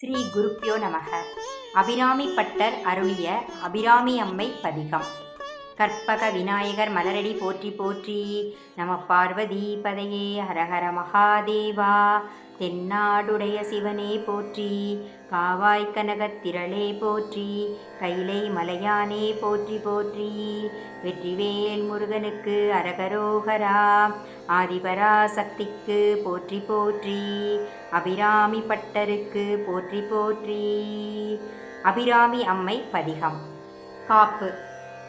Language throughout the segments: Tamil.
ஸ்ரீ குருப்பியோ நமக. அபிராமி பட்டர் அருளிய அபிராமி அம்மை பதிகம். கற்பக விநாயகர் மலரடி போற்றி போற்றி நம பார்வதி பதையே ஹரஹர மகாதேவா. தென்னாடுடைய சிவனே போற்றி காவாய் கனகத் திரளே போற்றி கைலை மலையானே போற்றி போற்றி. வெற்றிவேல் முருகனுக்கு அரகரோகரா ஆதிபரா சக்திக்கு போற்றி போற்றி அபிராமி பட்டருக்கு போற்றி போற்றி. அபிராமி அம்மை பதிகம். காப்பு.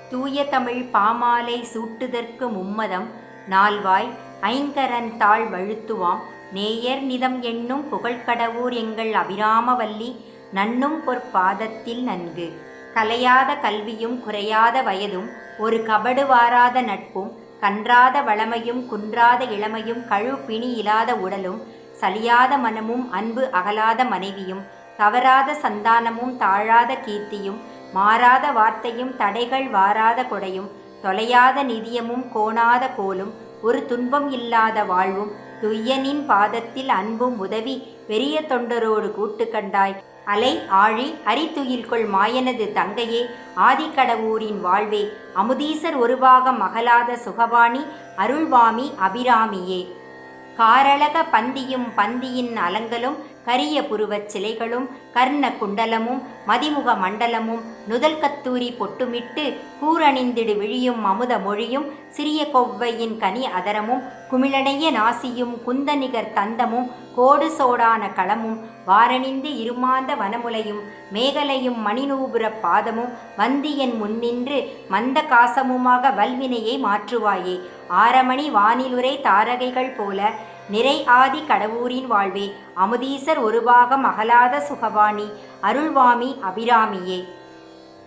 தூய தமிழ் பாமாலை சூட்டுதற்கு மும்மதம் நால்வாய் ஐங்கரன் தாழ் வழுத்துவாம் நேயர் நிதம் என்னும் புகழ்கடவூர் எங்கள் அபிராமவல்லி நன்னும் பொற்பாதத்தில் நன்கு. கலையாத கல்வியும் குறையாத வயதும் ஒரு கபடு வாராத நட்பும் கன்றாத வளமையும் குன்றாத இளமையும் கழு பிணி இல்லாத உடலும் சலியாத மனமும் அன்பு அகலாத மனைவியும் தவறாத சந்தானமும் தாழாத கீர்த்தியும் மாறாத வார்த்தையும் தடைகள் வாராத கொடையும் தொலையாத நிதியமும் கோணாத கோலும் ஒரு துன்பம் இல்லாத வாழ்வும் துய்யனின் பாதத்தில் அன்பும் உதவி பெரிய தொண்டரோடு கூட்டு கண்டாய். அலை ஆழி அரித்துயிர்கொள் மாயனது தங்கையே ஆதிக்கடவூரின் வாழ்வே அமுதீசர் ஒருவாக மகளாத சுகபாணி அருள்வாமி அபிராமியே. காரழக பந்தியும் பந்தியின் அலங்கலும் கரிய புருவச் சிலைகளும் கர்ண குண்டலமும் மதிமுக மண்டலமும் நுதல் கத்தூரி பொட்டுமிட்டு கூரணிந்திடு விழியும் அமுத மொழியும் சிறிய கொவ்வையின் கனி அதரமும் குமிழடைய நாசியும் குந்தநிகர் தந்தமும் கோடு சோடான களமும் வாரணிந்து இருமாந்த வனமுலையும் மேகலையும் மணிநூபுர பாதமும் வந்தியன் முன்னின்று மந்த காசமுமாக வல்வினையை மாற்றுவாயே. ஆரமணி வானிலுரை தாரகைகள் போல நிறை ஆதி கடவுரின் வாழ்வே அமுதீசர் ஒருபாகம் அகலாத சுகவாணி அருள்வாமி அபிராமியே.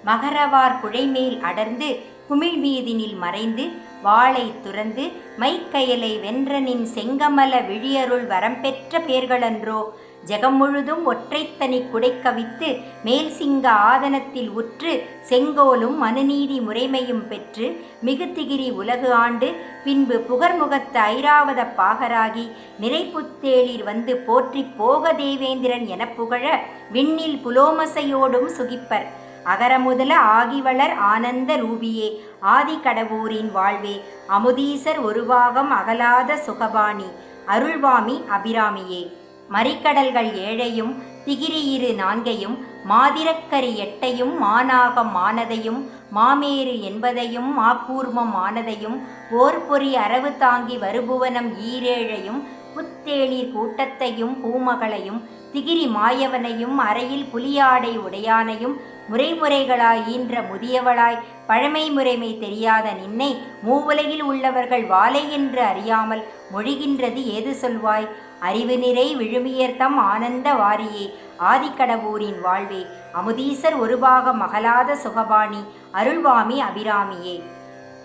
மகரவார் குழைமேல் அடர்ந்து குமிழ் வீதினில் மறைந்து வாளை துறந்து மைக்கயலை வென்றனின் செங்கமல விழியருள் வரம்பெற்ற பேர்களன்றோ ஜெகம் முழுதும் ஒற்றைத்தனி குடைக்கவித்து மேல் சிங்க ஆதனத்தில் உற்று செங்கோலும் மனுநீதி முறைமையும் பெற்று மிகுத்திகிரி உலகு ஆண்டு பின்பு புகர்முகத்த ஐராவத பாகராகி நிறைப்புத்தேளிர் வந்து போற்றி போக தேவேந்திரன் எனப் புகழ விண்ணில் புலோமசையோடும் சுகிப்பர். அகரமுதல ஆகிவளர் ஆனந்த ரூபியே ஆதி கடவுரின் வாழ்வே அமுதீசர் ஒருவாகம் அகலாத சுகபாணி அருள்வாமி அபிராமியே. மறிக்கடல்கள் ஏழையும் திகிரி இரு நான்கையும் மாதிரக்கரி எட்டையும் மானாகம் ஆனதையும் மாமேறு என்பதையும் மாக்கூர்மம் ஆனதையும் ஓர் பொறி அரவு தாங்கி வருபுவனம் ஈரேழையும் புத்தேளிர் கூட்டத்தையும் பூமகளையும் திகிரி மாயவனையும் அறையில் புலியாடை உடையானையும் முறைமுறைகளாய் ஈன்ற முதியவளாய் பழமை முறைமை தெரியாத நின்னை மூவுலகில் உள்ளவர்கள் வாழை என்று அறியாமல் மொழிகின்றது ஏது சொல்வாய்? அறிவு நிறை விழுமியர்த்தம் ஆனந்த வாரியே. ஆதிக்கடவூரின் வாழ்வே அமுதீசர் ஒருபாக மகளாத சுகபாணி அருள்வாமி அபிராமியே.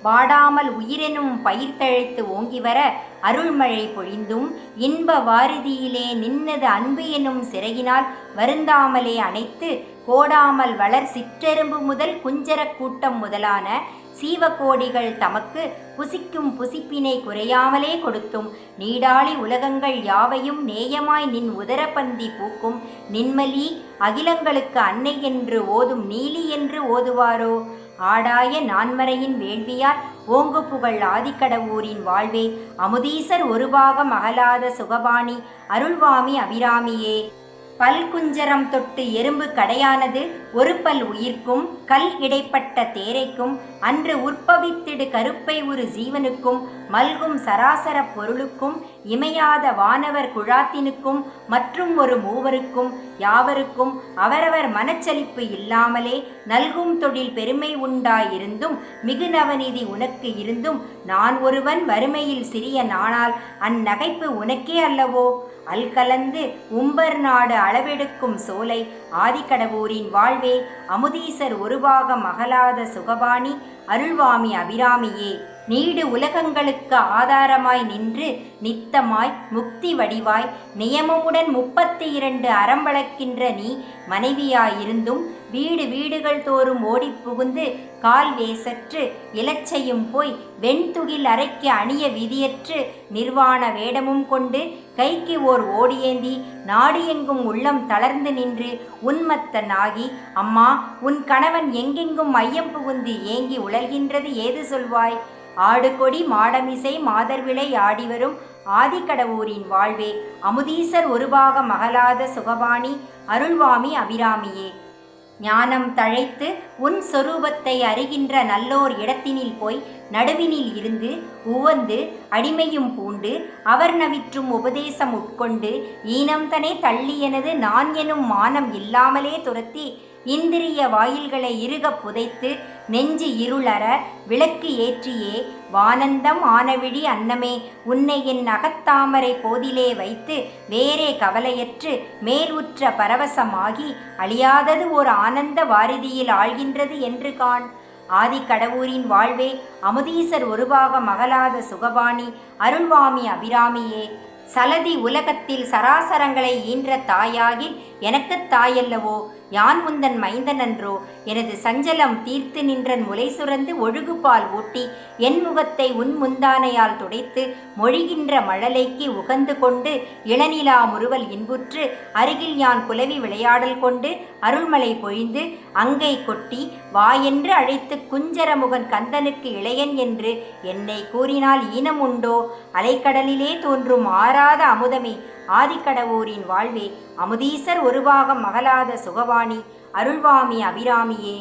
வாடாமல் உயிரெனும் பயிர் தழைத்து ஓங்கி வர அருள்மழை பொழிந்தும் இன்ப வாரிதியிலே நின்னது அன்பு எனும் சிறகினால் வருந்தாமலே அணைத்து கோடாமல் வளர் சிற்றெரும்பு முதல் குஞ்சரக் கூட்டம் முதலான சீவகோடிகள் தமக்கு புசிக்கும் புசிப்பினை குறையாமலே கொடுத்தும். நீடாளி உலகங்கள் யாவையும் நேயமாய் நின் உதரப்பந்தி பூக்கும். நின்மலி அகிலங்களுக்கு அன்னை என்று ஓதும் நீலி என்று ஓதுவாரோ? ஆடாய நான்மறையின் வேள்வியால் ஓங்கு புகழ் ஆதிக்கடவூரின் வாழ்வே. அமுதீசர் ஒருபாகம் அகலாத சுகபாணி அருள்வாமி அபிராமியே. பல்குஞ்சரம் தொட்டு எறும்பு கடையானது ஒரு பல் உயிர்க்கும் கல் இடைப்பட்ட தேரைக்கும் அன்று உற்பவித்திடு கருப்பை ஒரு ஜீவனுக்கும் மல்கும் சராசர பொருளுக்கும் இமையாத வானவர் குழாத்தினுக்கும் மற்றும் ஒரு மூவருக்கும் யாவருக்கும் அவரவர் மனச்சலிப்பு இல்லாமலே நல்கும் தொழில் பெருமை உண்டாயிருந்தும் மிகு நவநிதி உனக்கு இருந்தும் நான் ஒருவன் வறுமையில் சிறிய நானால் அந்நகைப்பு உனக்கே அல்லவோ? அல்கலந்து உம்பர் நாடு அளவெடுக்கும் சோலை ஆதிக்கடவூரின் வாழ்வே அமுதீசர் ஒருபாகம் மகளாத சுகபாணி அருள்வாமி அபிராமியே. நீடு உலகங்களுக்கு ஆதாரமாய் நின்று நித்தமாய் முக்தி வடிவாய் நியமமுடன் முப்பத்தி இரண்டு அறம்பளக்கின்ற நீ மனைவியாயிருந்தும் வீடு வீடுகள் தோறும் ஓடிப் புகுந்து கால் வேசற்று இலச்சையும் போய் வெண்துகில் அரைக்கு அணிய விதியற்று நிர்வாண வேடமும் கொண்டு கைக்கு ஓர் ஓடியேந்தி நாடியெங்கும் உள்ளம் தளர்ந்து நின்று உன்மத்தனாகி அம்மா உன் கணவன் எங்கெங்கும் மையம் புகுந்து ஏங்கி உழல்கின்றது ஏது சொல்வாய்? ஆடு கொடி மாடமிசை மாதர்விளை ஆடிவரும் ஆதிக்கடவூரின் வாழ்வே. அமுதீசர் ஒருபாக மகளாத சுகபாணி அருள்வாமி அபிராமியே. ஞானம் தழைத்து உன் சொரூபத்தை அறிகின்ற நல்லோர் இடத்தினில் போய் நடுவினில் இருந்து உவந்து அடிமையும் பூண்டு அவர் நவிற்றும் உபதேசம் உட்கொண்டு ஈனம்தனே தள்ளியனது நான் எனும் மானம் இல்லாமலே துரத்தி இந்திரிய வாயில்களை இறுகப் புதைத்து நெஞ்சு இருளற விளக்கு ஏற்றியே வானந்தம் ஆனவிழி அன்னமே உன்னை என் அகத்தாமரை போதிலே வைத்து வேறே கவலையற்று மேல் உற்ற பரவசமாகி அழியாதது ஒரு ஆனந்த வாரிதியில் ஆழ்கின்றது என்று காண். ஆதிக்கடவூரின் வாழ்வே அமுதீசர் ஒருபாக மகளாத சுகபாணி அருள்வாமி அபிராமியே சலதி உலகத்தில் சராசரங்களை ஈன்ற தாயாகி எனக்குத் தாயல்லவோ? யான் உந்தன் மைந்தனன்றோ? எனது சஞ்சலம் தீர்த்து நின்றன் முலை சுரந்து ஒழுகுபால் ஊட்டி என் முகத்தை உன் முந்தானையால் துடைத்து மொழிகின்ற மழலைக்கு உகந்து கொண்டு இளநிலா முறுவல் இன்புற்று அருகில் யான் குலவி விளையாடல் கொண்டு அருள்மலை பொழிந்து அங்கை கொட்டி வாயென்று அழைத்து குஞ்சரமுகன் கந்தனுக்கு இளையன் என்று என்னை கூறினால் ஈனம் உண்டோ? அலைக்கடலிலே தோன்றும் ஆறாத அமுதமே ஆதிக்கடவூரின் வாழ்வே அமுதீசர் ஒருபாகம் மகளாத சுகவா சுகவாணி அருள்வாமி அபிராமியே.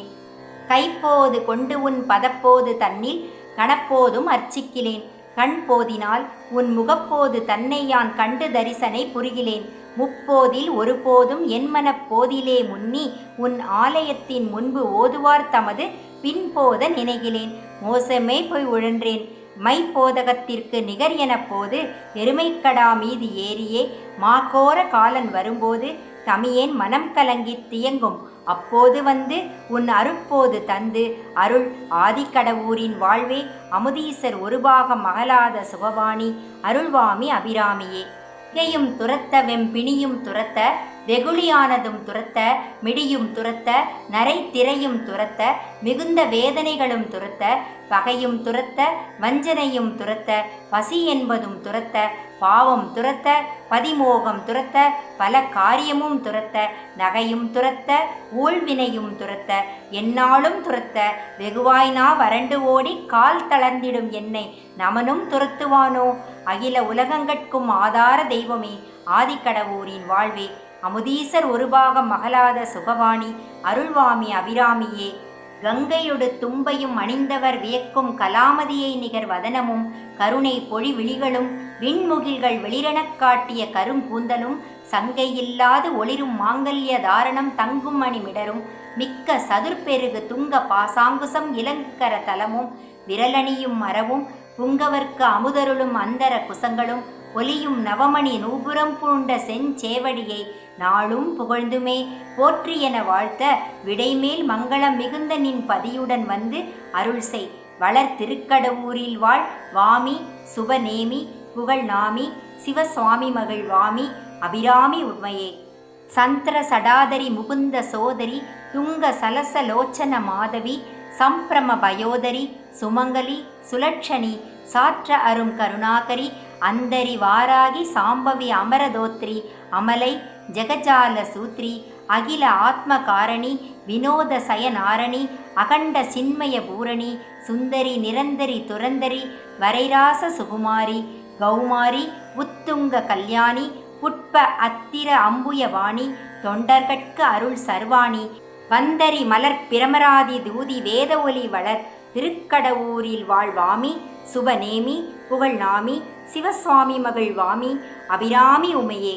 கைப்போது கொண்டு உன் பதப்போது தன்னில் கணப்போதும் அர்ச்சிக்கிலேன். கண் போதினால் உன் முகப்போது தன்னை யான் கண்டு தரிசனை புரிகிலேன். முப்போதில் ஒருபோதும் என்மனப் போதிலே முன்னி உன் ஆலயத்தின் முன்பு ஓதுவார் தமது பின்போத நினைகிலேன். மோசமே போய் உழன்றேன். மைப்போதகத்திற்கு நிகர் என போது எருமைக்கடா மீது ஏறியே. மாகோர காலன் வரும்போது தமியேன் மனம் கலங்கித் தியங்கும். அப்போது வந்து உன் அருட்போது தந்து அருள் ஆதிக்கடவூரின் வாழ்வே அமுதீசர் ஒருபாகம் மகளாத சுகவாணி அருள்வாமி அபிராமியே. இகையும் துரத்த வெம்பிணியும் துரத்த வெகுளியானதும் துரத்த மிடியும் துரத்த நரை திரையும் துரத்த மிகுந்த வேதனைகளும் துரத்த பகையும் துரத்த வஞ்சனையும் துரத்த பசி என்பதும் துரத்த பாவம் துரத்த பதிமோகம் துரத்த பல காரியமும் துரத்த நகையும் துரத்த ஊழ்வினையும் துரத்த எந்நாளும் துரத்த வெகுவாய்னா வறண்டு ஓடி கால் தளர்ந்திடும் என்னை நமனும் துரத்துவானோ? அகில உலகங்கட்கும் ஆதார தெய்வமே ஆதிக்கடவூரின் வாழ்வே அமுதீசர் ஒருபாகம் மகளாத சுகவாணி அருள்வாமி அபிராமியே. கங்கையொடு தும்பையும் அணிந்தவர் வியக்கும் கலாமதியை நிகர் வதனமும் கருணை பொழி விழிகளும் விண்முகில்கள் வெளிரெனக் காட்டிய கருங்கூந்தலும் சங்கையில்லாது ஒளிரும் மாங்கல்ய தாரணம் தங்கும் மணிமிடரும் மிக்க சதுர்பெருகு துங்க பாசாங்குசம் இலங்கர தலமும் விரலணியும் மரவும் புங்கவர்க்கு அமுதருளும் அந்தர குசங்களும் ஒலியும் நவமணி நூபுரம் பூண்ட செஞ்சேவடியை நாளும் புகழ்ந்துமே போற்றி என வாழ்த்த விடைமேல் மங்களம் மிகுந்த நின் பதியுடன் வந்து அருள் செய் வளர் திருக்கடவூரில் வாழ் வாமி சுபநேமி புகழ் நாமி சிவசுவாமி மகள் வாமி அபிராமி உண்மையே. சந்திர சடாதரி முகுந்த சோதரி துங்க சலச லோச்சன மாதவி சம்பிரம பயோதரி சுமங்கலி சுலட்சணி சாற்ற அரும் கருணாகரி அந்தரி வாராகி சாம்பவி அமரதோத்ரி அமலை ஜெகஜால சூத்ரி அகில ஆத்மகாரணி வினோத சயநாரணி அகண்ட சின்மய பூரணி சுந்தரி நிரந்தரி துரந்தரி வரைராச சுகுமாரி கௌமாரி உத்துங்க கல்யாணி புட்ப அத்திர அம்புயவாணி தொண்டர்கட்கு அருள் சர்வாணி வந்தரி மலர் பிரமராதி தூதி வேத ஒலி வளர் திருக்கடவூரில் வாழ்வாமி சுபநேமி புகழ்நாமி சிவசுவாமி மகள் வாமி அபிராமி உமையே.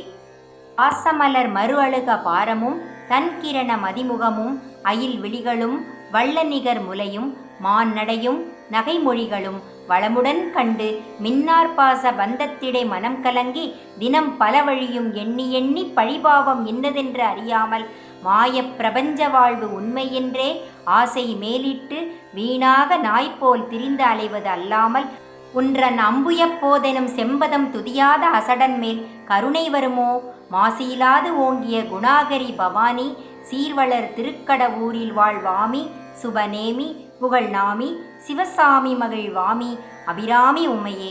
ஆசமலர் மறு அழுக பாரமும் தன்கிரண மதிமுகமும் அயில் விழிகளும் வள்ளநிகர் முலையும் மான் நடையும் நகைமொழிகளும் வளமுடன் கண்டு மின்னார்பாச பந்தத்திடை மனம் கலங்கி தினம் பல வழியும் எண்ணி எண்ணி பழிபாவம் இன்னதென்று அறியாமல் மாயப் பிரபஞ்ச வாழ்வு உண்மையென்றே ஆசை மேலிட்டு வீணாக நாய்போல் திரிந்து அலைவது அல்லாமல் உன்றன் அம்புயப்போதெனும் செம்பதம் துதியாத அசடன் மேல் கருணை வருமோ? மாசியிலாது ஓங்கிய குணாகரி பவானி சீர்வளர் திருக்கடவூரில் வாழ்வாமி சுபநேமி புகழ் நாமி சிவசாமி மகள் வாமி அபிராமி உம்மையே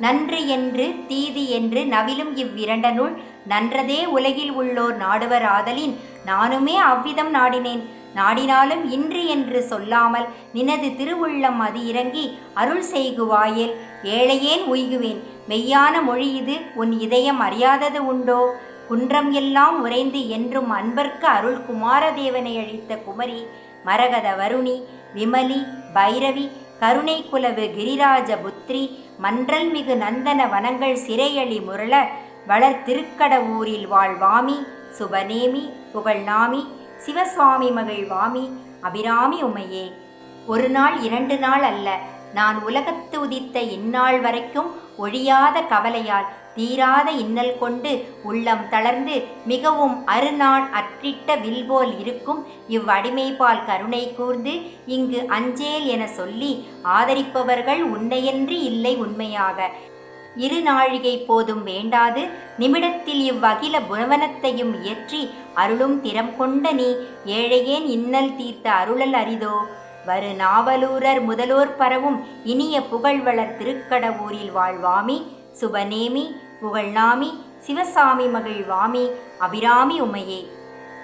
நன்று என்று தீதி என்று நவிலும் இவ்விரண்டனுள் நன்றதே உலகில் உள்ளோர் நாடுவர் ஆதலின் நானுமே அவ்விதம் நாடினேன். நாடினாலும் இன்று என்று சொல்லாமல் நினது திருவுள்ளம் அது இறங்கி அருள் செய்குவாயேல். ஏழையேன் உய்குவேன் மெய்யான மொழி இது உன் இதயம் அறியாதது உண்டோ? குன்றம் எல்லாம் உறைந்து என்றும் அன்பர்க்கு அருள் குமாரதேவனை அழித்த குமரி மரகத வருணி விமலி பைரவி கருணை குலவு கிரிராஜ புத்ரி மன்றல் மிகு நந்தன வனங்கள் சிறையளி முரள வளர்த்திருக்கடவூரில் வாழ்வாமி சுபநேமி புகழ்நாமி சிவசுவாமி மகள் வாமி அபிராமி உமையே. ஒரு நாள் இரண்டு நாள் அல்ல நான் உலகத்து உதித்த இந்நாள் வரைக்கும் ஒழியாத கவலையால் தீராத இன்னல் கொண்டு உள்ளம் தளர்ந்து மிகவும் அருநாள் அற்றிட்ட வில்போல் இருக்கும் இவ்வடிமைபால் கருணை கூர்ந்து இங்கு அஞ்சேல் என சொல்லி ஆதரிப்பவர்கள் உன்னையன்றி இல்லை உண்மையாக. இரு நாழிகை போதும் வேண்டாது நிமிடத்தில் இவ்வகில புவனத்தையும் இயற்றி அருளும் திறம் கொண்ட நீ ஏழையேன் இன்னல் தீர்த்த அருளல் அரிதோ? வரு நாவலூரர் முதலோர் பரவும் இனிய புகழ்வளர் திருக்கடவூரில் வாழ்வாமி. சுபநேமி புகழ்நாமி சிவசாமி மகிழ்வாமி வாமி அபிராமி உமையே.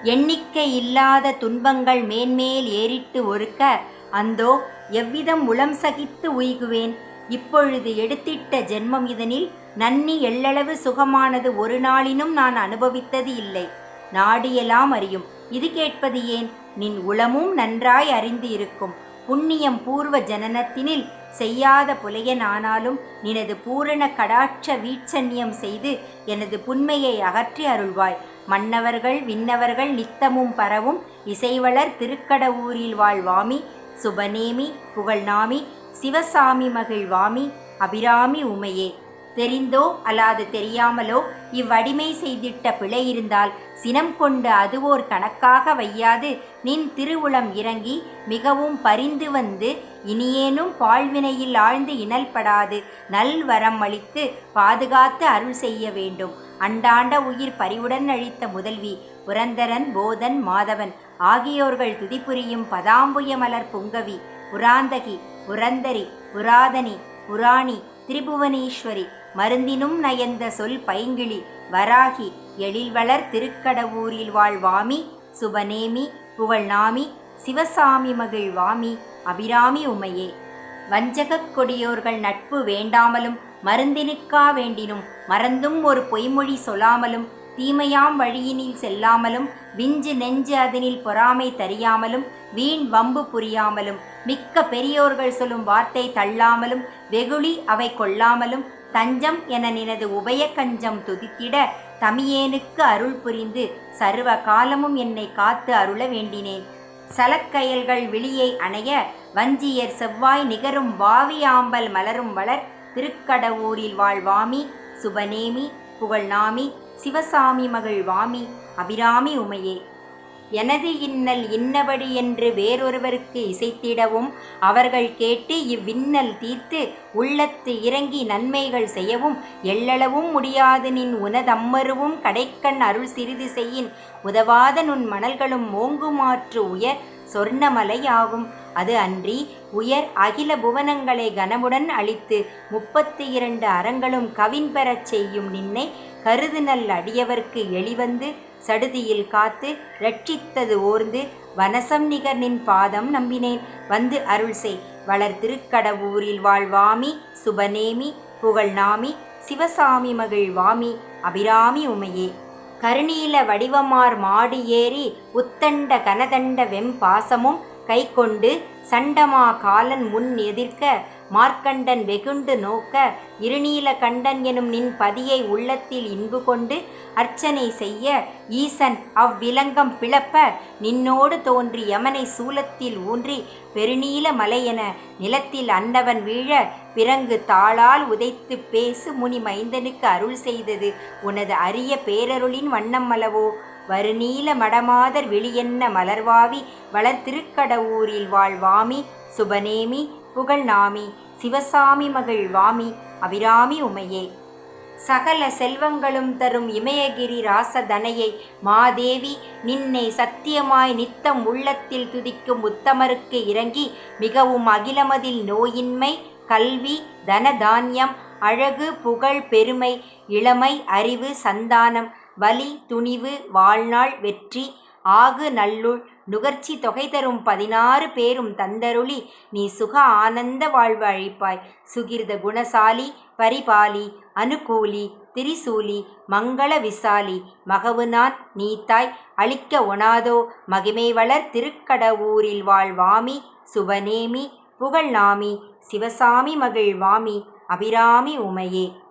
எண்ணிக்கை இல்லாத துன்பங்கள் மேன்மேல் ஏறிட்டு ஒருக்க அந்தோ எவ்விதம் உளம் சகித்து உய்குவேன்? இப்பொழுது எடுத்திட்ட ஜென்மம் இதனில் நன்னி எள்ளளவு சுகமானது ஒரு நாளினும் நான் அனுபவித்தது இல்லை. நாடியெல்லாம் அறியும். இது கேட்பது ஏன்? நின் உளமும் நன்றாய் அறிந்து இருக்கும் புண்ணியம் பூர்வ ஜனனத்தினில் செய்யாத புலையன் ஆனாலும் நினது பூரண கடாட்ச வீட்சண்யம் செய்து எனது புண்மையை அகற்றி அருள்வாய். மன்னவர்கள் விண்ணவர்கள் நித்தமும் பரவும் இசைவளர் திருக்கடவூரில் வாழ்வாமி சுபநேமி புகழ்நாமி சிவசாமி மகிழ்வாமி வாமி அபிராமி உமையே. தெரிந்தோ அல்லாது தெரியாமலோ இவ்வடிமை செய்திட்ட பிழை இருந்தால் சினம் கொண்டு அதுவோர் கணக்காக வையாது. நின் திருவுளம் இறங்கி மிகவும் பரிந்து வந்து இனியேனும் பாழ்வினையில் ஆழ்ந்து இனல்படாது. நல்வரம் அளித்து பாதுகாத்து அருள் செய்ய வேண்டும். அண்டாண்ட உயிர் பரிவுடன் அழித்த முதல்வி புரந்தரன் போதன் மாதவன் ஆகியோர்கள் துதிபுரியும் பதாம்புய மலர் புங்கவி புராந்தகி புரந்தரி புராதனி புராணி திரிபுவனேஸ்வரி மருந்தினும் நயந்த சொல் பைங்கிழி வராகி எழில்வளர் திருக்கடவூரில் வாழ்வாமி சுபநேமி புகழ்நாமி சிவசாமி மகிழ் வாமி அபிராமி உமையே. வஞ்சகக் கொடியோர்கள் நட்பு வேண்டாமலும் மருந்தினுக்கா வேண்டினும் மறந்தும் ஒரு பொய்மொழி சொல்லாமலும் தீமையாம் வழியினில் செல்லாமலும் விஞ்சு நெஞ்சு அதனில் பொறாமை தறியாமலும் வீண் வம்பு புரியாமலும் மிக்க பெரியோர்கள் சொல்லும் வார்த்தை தள்ளாமலும் வெகுளி அவை கொள்ளாமலும் தஞ்சம் என நினது உபய கஞ்சம் துதித்திட தமியேனுக்கு அருள் புரிந்து சர்வ காலமும் என்னை காத்து அருள வேண்டினேன். சலக்கயல்கள் விழியை அணைய வஞ்சியர் செவ்வாய் நிகரும் வாவி ஆம்பல் மலரும் வளர் திருக்கடவூரில் வாழ்வாமி சுபநேமி புகழ்நாமி சிவசாமி மகள் வாமி அபிராமி உமையே. எனது இன்னல் இன்னபடி என்று வேறொருவருக்கு இசைத்திடவும் அவர்கள் கேட்டு இவ்வின்னல் தீர்த்து உள்ளத்து இறங்கி நன்மைகள் செய்யவும் எள்ளளவும் முடியாது நின் உனதம்மருவும் கடைக்கண் அருள் சிறிது செய்யின் உதவாத நுண் மணல்களும் ஓங்குமாற்று உயர் சொர்ணமலையாகும் அது அன்றி உயர் அகில புவனங்களை கனமுடன் அளித்து முப்பத்தி இரண்டு அறங்களும் கவின் பெறச் செய்யும் நின்னை கருதுநல் அடியவர்க்கு எளிவந்து சடுதியில் காத்து ரட்சித்தது ஓர்ந்து வனசம் நிகர் நின் பாதம் நம்பினேன். வந்து அருள் செய். வளர் திருக்கடவூரில் வாழ்வாமி சுபநேமி புகழ்நாமி சிவசாமி மகிழ்வாமி அபிராமி உமையே. கருணீல வடிவமார் மாடி ஏறி உத்தண்ட கனதண்ட வெம்பாசமும் கைக்கொண்டு சண்டமா காலன் முன் எதிர்க்க மார்க்கண்டன் வெகுண்டு நோக்க இருநீல கண்டன் எனும் நின் பதியை உள்ளத்தில் இன்பு கொண்டு அர்ச்சனை செய்ய ஈசன் அவ்விலங்கம் பிளப்ப நின்னோடு தோன்றி யமனை சூலத்தில் ஊன்றி பெருநீல மலையென நிலத்தில் அன்னவன் வீழ பிறங்கு தாளால் உதைத்து பேசு முனி மைந்தனுக்கு அருள் செய்தது உனது அரிய பேரருளின் வண்ணம் அல்லவோ வருநீல மடமாதர் வெளியென்ன மலர்வாவி வளர்த்திருக்கடவூரில் வாமி சுபநேமி புகழ்நாமி சிவசாமி மகள் வாமி அபிராமி உமையே. சகல செல்வங்களும் தரும் இமயகிரி ராசதனையை மாதேவி நின்னை சத்தியமாய் நித்தம் உள்ளத்தில் துதிக்கும் உத்தமருக்கு இறங்கி மிகவும் அகிலமதில் நோயின்மை கல்வி தனதானியம் அழகு புகழ் பெருமை இளமை அறிவு சந்தானம் வலி துணிவு வாழ்நாள் வெற்றி ஆகு நல்லுள் நுகர்ச்சி தொகை தரும் பதினாறு பேரும் தந்தருளி நீ சுக ஆனந்த வாழ்வு அழிப்பாய். சுகிர்த குணசாலி பரிபாலி அனுகூலி திரிசூலி மங்கள விசாலி மகவுனான் நீத்தாய் அளிக்க ஒணாதோ மகிமை வளர் திருக்கடவூரில் வாழ்வாமி சுபநேமி புகழ்நாமி சிவசாமி மகிழ் வாமி அபிராமி உமையே.